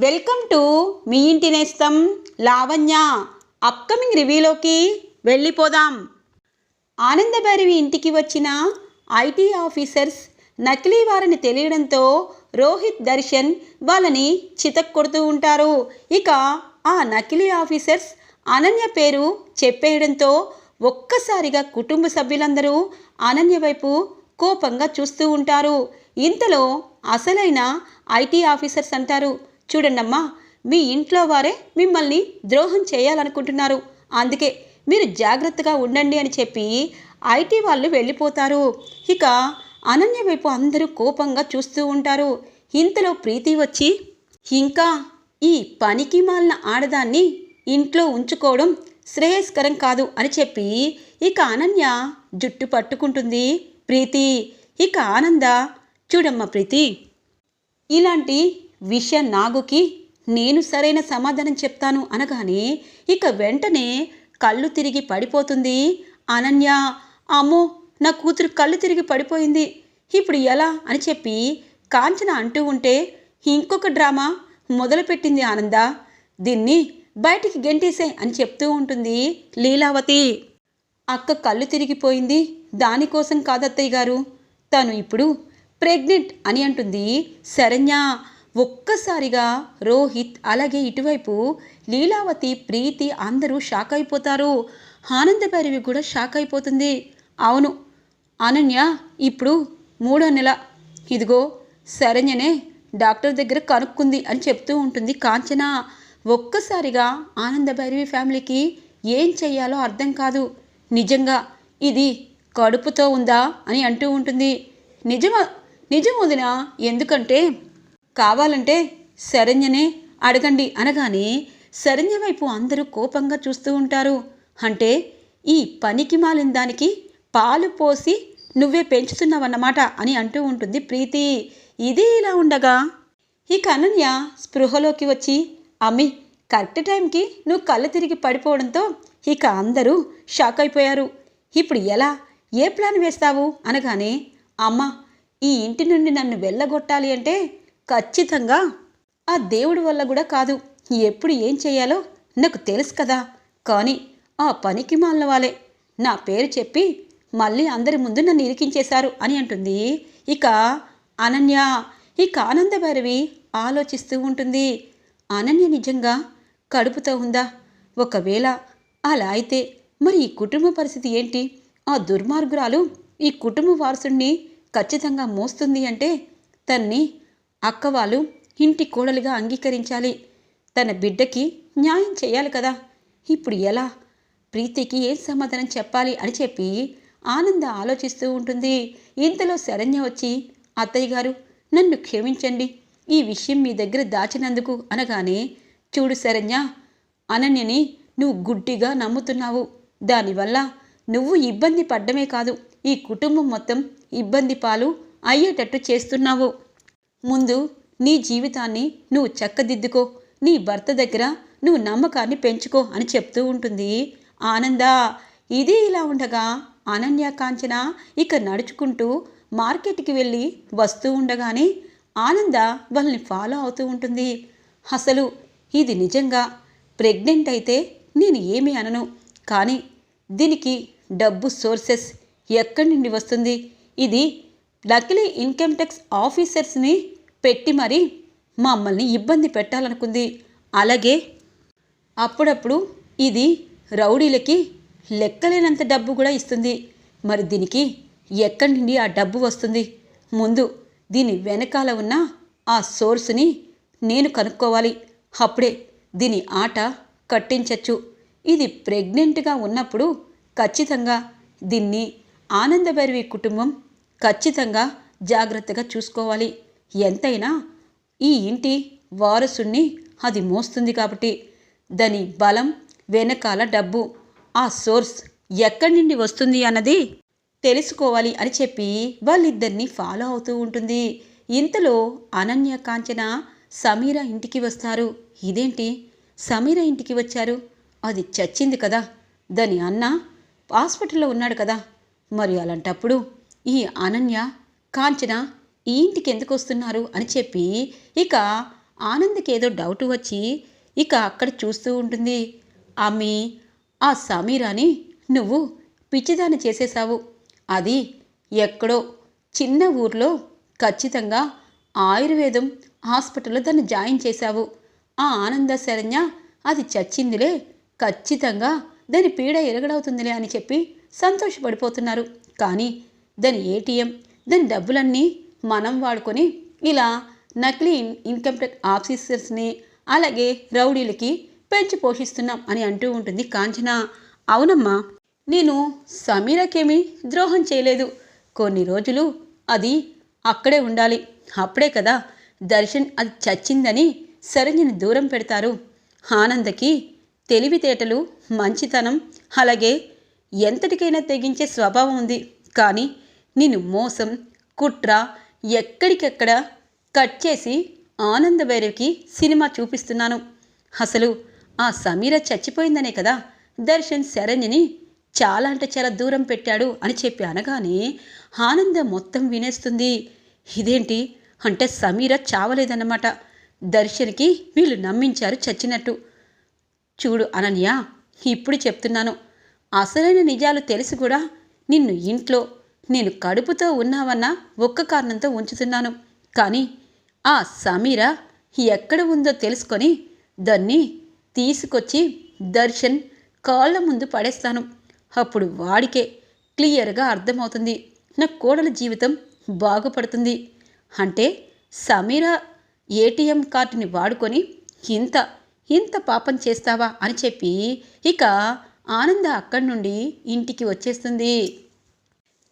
Welcome to me ఇంటి నేస్తం Lavanya. Upcoming రివ్యూలోకి వెళ్ళిపోదాం. ఆనందభైరవి ఇంటికి వచ్చిన ఐటీ ఆఫీసర్స్ నకిలీ వారిని తెలియడంతో రోహిత్ దర్శన్ వాళ్ళని చితక్కొడుతూ ఉంటారు. ఇక ఆ నకిలీ ఆఫీసర్స్ అనన్య పేరు చెప్పేయడంతో ఒక్కసారిగా కుటుంబ సభ్యులందరూ అనన్య వైపు కోపంగా చూస్తూ ఉంటారు. ఇంతలో అసలైన ఐటీ ఆఫీసర్స్ అంటారు చూడండమ్మా మీ ఇంట్లో వారే మిమ్మల్ని ద్రోహం చేయాలనుకుంటున్నారు. అందుకే మీరు జాగ్రత్తగా ఉండండి అని చెప్పి ఐటీ వాళ్ళు వెళ్ళిపోతారు. ఇక అనన్య వైపు అందరూ కోపంగా చూస్తూ ఉంటారు. ఇంతలో ప్రీతి వచ్చి ఇంకా ఈ పనికి మాలిన ఆడదాన్ని ఇంట్లో ఉంచుకోవడం శ్రేయస్కరం కాదు అని చెప్పి ఇక అనన్య జుట్టు పట్టుకుంటుంది. ప్రీతి ఇక ఆనంద చూడమ్మా ప్రీతి ఇలాంటి విష నాగుకి నేను సరైన సమాధానం చెప్తాను అనగానే ఇక వెంటనే కళ్ళు తిరిగి పడిపోతుంది. అనన్య అమ్మో నా కూతురు కళ్ళు తిరిగి పడిపోయింది. ఇప్పుడు ఎలా అని చెప్పి కాంచన అంటూ ఉంటే ఇంకొక డ్రామా మొదలుపెట్టింది ఆనంద. దీన్ని బయటికి గెంటేసే అని చెప్తూ ఉంటుంది లీలావతి. అక్క కళ్ళు తిరిగిపోయింది. దానికోసం కాదత్తయ్య గారు. తను ఇప్పుడు ప్రెగ్నెంట్ అని అంటుంది శరణ్య. ఒక్కసారిగా రోహిత్ అలాగే ఇటువైపు లీలావతి ప్రీతి అందరూ షాక్ అయిపోతారు. ఆనందభైరవి కూడా షాక్ అయిపోతుంది. అవును అనన్య ఇప్పుడు మూడో నెల. ఇదిగో శరణ్యనే డాక్టర్ దగ్గర కనుక్కుంది అని చెప్తూ ఉంటుంది కాంచన. ఒక్కసారిగా ఆనందభైరవి ఫ్యామిలీకి ఏం చెయ్యాలో అర్థం కాదు. నిజంగా ఇది కడుపుతో ఉందా అని అంటూ ఉంటుంది. నిజమా నిజం వదిన ఎందుకంటే కావాలంటే శరణ్యనే అడగండి అనగానే శరణ్య వైపు అందరూ కోపంగా చూస్తూ ఉంటారు. అంటే ఈ పనికి మాలిన దానికి పాలు పోసి నువ్వే పెంచుతున్నావన్నమాట అని అంటూ ఉంటుంది ప్రీతి. ఇది ఇలా ఉండగా ఇక అనన్య స్పృహలోకి వచ్చి అమ్మి కరెక్ట్ టైంకి నువ్వు కళ్ళు తిరిగి పడిపోవడంతో ఇక అందరూ షాక్ అయిపోయారు. ఇప్పుడు ఎలా? ఏ ప్లాన్ వేస్తావు? అనగానే అమ్మ ఈ ఇంటి నుండి నన్ను వెళ్ళగొట్టాలి అంటే ఖచ్చితంగా ఆ దేవుడి వల్ల కూడా కాదు. ఎప్పుడు ఏం చేయాలో నాకు తెలుసు కదా. కానీ ఆ పనికి మాలిన వాళ్ళే నా పేరు చెప్పి మళ్ళీ అందరి ముందు నన్ను ఇరికించేశారు అని అంటుంది. ఇక అనన్య ఇక ఆనందభైరవి ఆలోచిస్తూ ఉంటుంది. అనన్య నిజంగా కడుపుతో ఉందా? ఒకవేళ అలా అయితే మరి ఈ కుటుంబ పరిస్థితి ఏంటి? ఆ దుర్మార్గురాలు ఈ కుటుంబ వారసుడిని ఖచ్చితంగా మోస్తుంది అంటే తన్ని అక్క వాళ్ళు ఇంటి కోడలుగా అంగీకరించాలి. తన బిడ్డకి న్యాయం చేయాలి కదా. ఇప్పుడు ఎలా? ప్రీతికి ఏం సమాధానం చెప్పాలి అని చెప్పి ఆనంద ఆలోచిస్తూ ఉంటుంది. ఇంతలో శరణ్య వచ్చి అత్తయ్య గారు నన్ను క్షమించండి. ఈ విషయం మీ దగ్గర దాచినందుకు అనగానే చూడు శరణ్య అనన్యని నువ్వు గుడ్డిగా నమ్ముతున్నావు. దానివల్ల నువ్వు ఇబ్బంది పడ్డమే కాదు. ఈ కుటుంబం మొత్తం ఇబ్బంది పాలు అయ్యేటట్టు చేస్తున్నావు. ముందు నీ జీవితాన్ని నువ్వు చక్కదిద్దుకో నీ భర్త దగ్గర నువ్వు నమ్మకాన్ని పెంచుకో అని చెప్తూ ఉంటుంది. ఆనంద ఇది ఇలా ఉండగా అనన్య కాంచన ఇక నడుచుకుంటూ మార్కెట్కి వెళ్ళి వస్తూ ఉండగానే ఆనంద వాళ్ళని ఫాలో అవుతూ ఉంటుంది. అసలు ఇది నిజంగా ప్రెగ్నెంట్ అయితే నేను ఏమీ అనను కానీ దీనికి డబ్బు సోర్సెస్ ఎక్కడి నుండి వస్తుంది? ఇది లక్లీ ఇన్కమ్ ట్యాక్స్ ఆఫీసర్స్ని పెట్టి మరి మమ్మల్ని ఇబ్బంది పెట్టాలనుకుంది. అలాగే అప్పుడప్పుడు ఇది రౌడీలకి లెక్కలేనంత డబ్బు కూడా ఇస్తుంది. మరి దీనికి ఎక్కడి నుండి ఆ డబ్బు వస్తుంది? ముందు దీని వెనకాల ఉన్న ఆ సోర్స్ని నేను కనుక్కోవాలి. అప్పుడే దీని ఆట కట్టించచ్చు. ఇది ప్రెగ్నెంట్గా ఉన్నప్పుడు ఖచ్చితంగా దీన్ని ఆనందభైరవి కుటుంబం ఖచ్చితంగా జాగ్రత్తగా చూసుకోవాలి. ఎంతైనా ఈ ఇంటి వారసుణ్ణి అది మోస్తుంది కాబట్టి. దాని బలం వెనకాల డబ్బు ఆ సోర్స్ ఎక్కడి నుండి వస్తుంది అన్నది తెలుసుకోవాలి అని చెప్పి వాళ్ళిద్దరిని ఫాలో అవుతూ ఉంటుంది. ఇంతలో అనన్య కాంచన సమీర ఇంటికి వస్తారు. ఇదేంటి? సమీర ఇంటికి వచ్చారు? అది చచ్చింది కదా. దాని అన్న హాస్పిటల్లో ఉన్నాడు కదా. మరి అలాంటప్పుడు ఈ అనన్య కాంచన ఈ ఇంటికి ఎందుకు వస్తున్నారు అని చెప్పి ఇక ఆనంద్కి ఏదో డౌట్ వచ్చి ఇక అక్కడ చూస్తూ ఉంటుంది. అమ్మి ఆ సమీరాని నువ్వు పిచ్చిదాన్ని చేసేశావు. అది ఎక్కడో చిన్న ఊర్లో ఖచ్చితంగా ఆయుర్వేదం హాస్పిటల్లో దాన్ని జాయిన్ చేశావు. ఆ ఆనంద శరణ్య అది చచ్చిందిలే ఖచ్చితంగా దాని పీడ ఎరగడవుతుందిలే అని చెప్పి సంతోషపడిపోతున్నారు. కానీ దాని ఏటీఎం దాని డబ్బులన్నీ మనం వాడుకొని ఇలా నకిలీ ఇన్ ఇన్కమ్ ట్యాక్స్ ఆఫీసర్స్ని అలాగే రౌడీలకి పెంచి పోషిస్తున్నాం అని అంటూ ఉంటుంది కాంచన. అవునమ్మా నేను సమీరకేమీ ద్రోహం చేయలేదు. కొన్ని రోజులు అది అక్కడే ఉండాలి. అప్పుడే కదా దర్శన్ అది చచ్చిందని సరంజని దూరం పెడతారు. ఆనందకి తెలివితేటలు మంచితనం అలాగే ఎంతటికైనా తెగించే స్వభావం ఉంది. కానీ నేను మోసం కుట్ర ఎక్కడికెక్కడ కట్ చేసి ఆనందభైరవికి సినిమా చూపిస్తున్నాను. అసలు ఆ సమీర చచ్చిపోయిందనే కదా? దర్శన్ శరణ్యని చాలా అంటే చాలా దూరం పెట్టాడు అని చెప్పి అనగానే ఆనంద మొత్తం వినేస్తుంది. ఇదేంటి? అంటే సమీర చావలేదన్నమాట. దర్శన్కి వీళ్ళు నమ్మించారు చచ్చినట్టు. చూడు అనన్య ఇప్పుడు చెప్తున్నాను. అసలైన నిజాలు తెలిసి కూడా నిన్ను ఇంట్లో నేను కడుపుతో ఉన్నావన్న ఒక్క కారణంతో ఉంచుతున్నాను. కానీ ఆ సమీర ఎక్కడ ఉందో తెలుసుకొని దాన్ని తీసుకొచ్చి దర్శన్ కాళ్ళ ముందు పడేస్తాను. అప్పుడు వాడికే క్లియర్గా అర్థమవుతుంది. నా కోడల జీవితం బాగుపడుతుంది. అంటే సమీర ఏటీఎం కార్డుని వాడుకొని ఇంత ఇంత పాపం చేస్తావా అని చెప్పి ఇక ఆనంద అక్కడి నుండి ఇంటికి వచ్చేస్తుంది.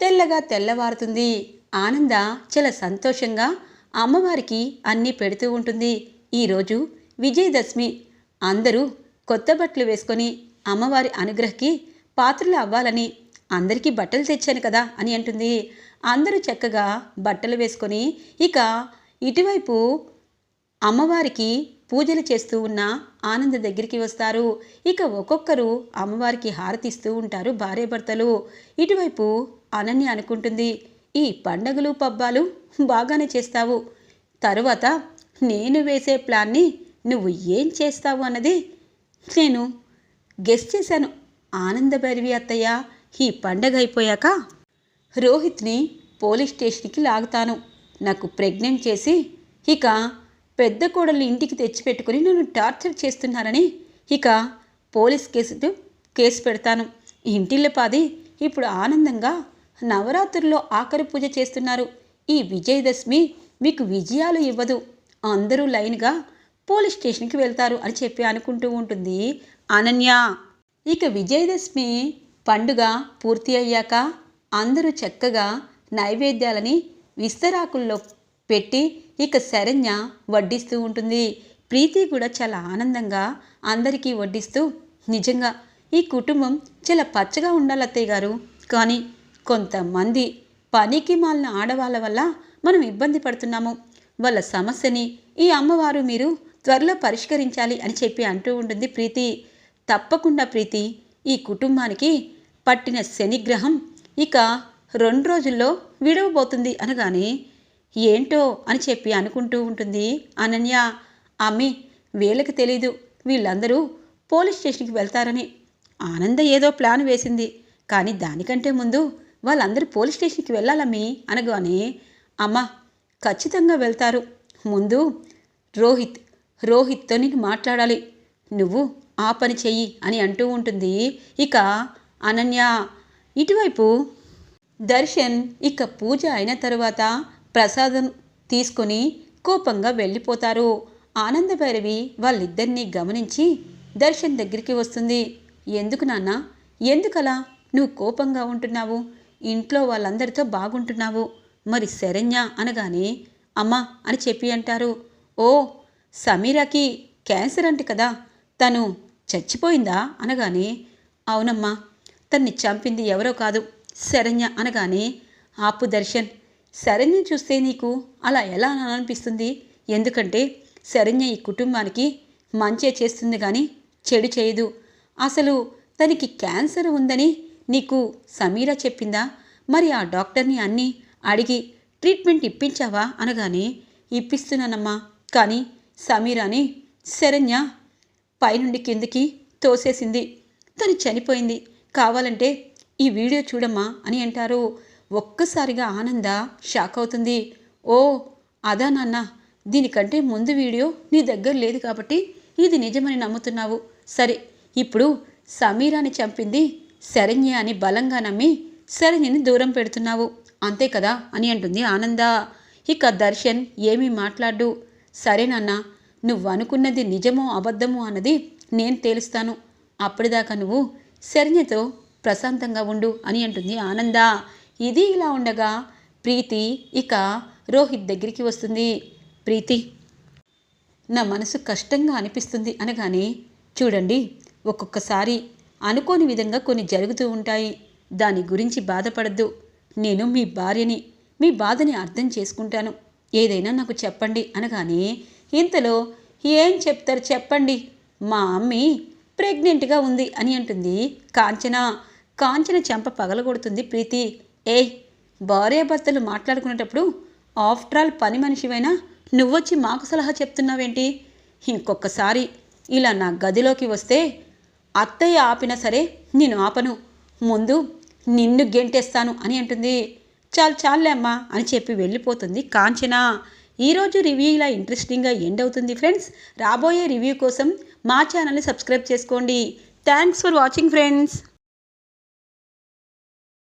తెల్లగా తెల్లవారుతుంది. ఆనంద చాలా సంతోషంగా అమ్మవారికి అన్నీ పెడుతూ ఉంటుంది. ఈరోజు విజయదశమి. అందరూ కొత్త బట్టలు వేసుకొని అమ్మవారి అనుగ్రహకి పాత్రలు అవ్వాలని అందరికీ బట్టలు తెచ్చాను కదా అని అంటుంది. అందరూ చక్కగా బట్టలు వేసుకొని ఇక ఇటువైపు అమ్మవారికి పూజలు చేస్తూ ఉన్న ఆనంద దగ్గరికి వస్తారు. ఇక ఒక్కొక్కరు అమ్మవారికి హారతిస్తూ ఉంటారు భార్యాభర్తలు. ఇటువైపు అనన్య అనుకుంటుంది. ఈ పండగలు పబ్బాలు బాగానే చేస్తావు. తరువాత నేను వేసే ప్లాన్ని నువ్వు ఏం చేస్తావు అన్నది నేను గెస్ చేశాను. ఆనందభైరవి అత్తయ్య ఈ పండగ అయిపోయాక రోహిత్ని పోలీస్ స్టేషన్కి లాగుతాను. నాకు ప్రెగ్నెంట్ చేసి ఇక పెద్ద కోడలు ఇంటికి తెచ్చిపెట్టుకుని నన్ను టార్చర్ చేస్తున్నారని ఇక పోలీస్ కేసు కేసు పెడతాను. ఇంటిల్లపాది ఇప్పుడు ఆనందంగా నవరాత్రుల్లో ఆఖరి పూజ చేస్తున్నారు. ఈ విజయదశమి మీకు విజయాలు ఇవ్వదు. అందరూ లైన్గా పోలీస్ స్టేషన్కి వెళ్తారు అని చెప్పి అనుకుంటూ ఉంటుంది. అనన్య! ఇక విజయదశమి పండుగ పూర్తి అయ్యాక అందరూ చక్కగా నైవేద్యాలని విస్తరాకుల్లో పెట్టి ఇక శరణ్య వడ్డిస్తూ ఉంటుంది. ప్రీతి కూడా చాలా ఆనందంగా అందరికీ వడ్డిస్తూ నిజంగా ఈ కుటుంబం చాలా పచ్చగా ఉండాలి అత్తయ్య గారు. కానీ కొంతమంది పనికి మాలిన ఆడవాళ్ళ వల్ల మనం ఇబ్బంది పడుతున్నాము. వాళ్ళ సమస్యని ఈ అమ్మవారు మీరు త్వరలో పరిష్కరించాలి అని చెప్పి అంటూ ఉంటుంది ప్రీతి. తప్పకుండా ప్రీతి ఈ కుటుంబానికి పట్టిన శనిగ్రహం ఇక రెండు రోజుల్లో విడవబోతుంది అనగానే ఏంటో అని చెప్పి అనుకుంటూ ఉంటుంది అనన్య. అమ్మి వీళ్ళకి తెలీదు. వీళ్ళందరూ పోలీస్ స్టేషన్కి వెళ్తారని ఆనంద ఏదో ప్లాన్ వేసింది. కానీ దానికంటే ముందు వాళ్ళందరూ పోలీస్ స్టేషన్కి వెళ్ళాలమ్మి అనగానే అమ్మ ఖచ్చితంగా వెళ్తారు. ముందు రోహిత్ రోహిత్తో నీకు మాట్లాడాలి. నువ్వు ఆ పని చెయ్యి అని అంటూ ఉంటుంది. ఇక అనన్య ఇటువైపు దర్శన్ ఇక పూజ అయిన తరువాత ప్రసాదం తీసుకొని కోపంగా వెళ్ళిపోతారు. ఆనందభైరవి వాళ్ళిద్దరినీ గమనించి దర్శన్ దగ్గరికి వస్తుంది. ఎందుకు నాన్న? ఎందుకలా? నువ్వు కోపంగా ఉంటున్నావు? ఇంట్లో వాళ్ళందరితో బాగుంటున్నావు. మరి శరణ్య అనగానే అమ్మా అని చెప్పి అంటారు. ఓ సమీరాకి క్యాన్సర్ అంట కదా తను చచ్చిపోయిందా అనగానే అవునమ్మా తన్ని చంపింది ఎవరో కాదు శరణ్య అనగానే ఆపు దర్శన్ శరణ్య చూస్తే నీకు అలా ఎలా అనిపిస్తుంది? ఎందుకంటే శరణ్య ఈ కుటుంబానికి మంచే చేస్తుంది కానీ చెడు చేయదు. అసలు తనకి క్యాన్సర్ ఉందని నీకు సమీర చెప్పిందా? మరి ఆ డాక్టర్ని అన్నీ అడిగి ట్రీట్మెంట్ ఇప్పించావా? అనగానే ఇప్పిస్తున్నానమ్మా. కానీ సమీరాని శరణ్య పైనుండి కిందికి తోసేసింది. తను చనిపోయింది. కావాలంటే ఈ వీడియో చూడమ్మా అని అంటారు. ఒక్కసారిగా ఆనంద షాక్ అవుతుంది. ఓ అదా నాన్న. దీనికంటే ముందు వీడియో నీ దగ్గర లేదు కాబట్టి ఇది నిజమని నమ్ముతున్నావు. సరే ఇప్పుడు సమీరాని చంపింది శరణ్య అని బలంగా నమ్మి శరణ్యని దూరం పెడుతున్నావు అంతే కదా? అని అంటుంది ఆనంద. ఇక దర్శన్ ఏమీ మాట్లాడు. సరే నాన్న నువ్వు అనుకున్నది నిజమో అబద్ధమో అన్నది నేను తేలుస్తాను. అప్పటిదాకా నువ్వు శరణ్యతో ప్రశాంతంగా ఉండు అని అంటుంది ఆనంద. ఇది ఇలా ఉండగా ప్రీతి ఇక రోహిత్ దగ్గరికి వస్తుంది. ప్రీతి నా మనసు కష్టంగా అనిపిస్తుంది అనగానే చూడండి ఒక్కొక్కసారి అనుకోని విధంగా కొన్ని జరుగుతూ ఉంటాయి. దాని గురించి బాధపడద్దు. నేను మీ భార్యని మీ బాధని అర్థం చేసుకుంటాను. ఏదైనా నాకు చెప్పండి అనగానే ఇంతలో ఏం చెప్తారు చెప్పండి. మా అమ్మి ప్రెగ్నెంట్గా ఉంది అని అంటుంది కాంచన. కాంచన చెంప పగలగొడుతుంది ప్రీతి. ఏయ్ భార్యాభర్తలు మాట్లాడుకునేటప్పుడు ఆఫ్టర్ ఆల్ పని మనిషివైనా నువ్వొచ్చి మాకు సలహా చెప్తున్నావేంటి? ఇంకొకసారి ఇలా నా గదిలోకి వస్తే అత్తయ్య ఆపినా సరే నేను ఆపను. ముందు నిన్ను గెంటేస్తాను అని అంటుంది. చాలు చాలులే అమ్మా అని చెప్పి వెళ్ళిపోతుంది కాంచన. ఈరోజు రివ్యూ ఇలా ఇంట్రెస్టింగ్గా ఎండ్ అవుతుంది ఫ్రెండ్స్. రాబోయే రివ్యూ కోసం మా ఛానల్ని సబ్స్క్రైబ్ చేసుకోండి. Thanks for watching friends.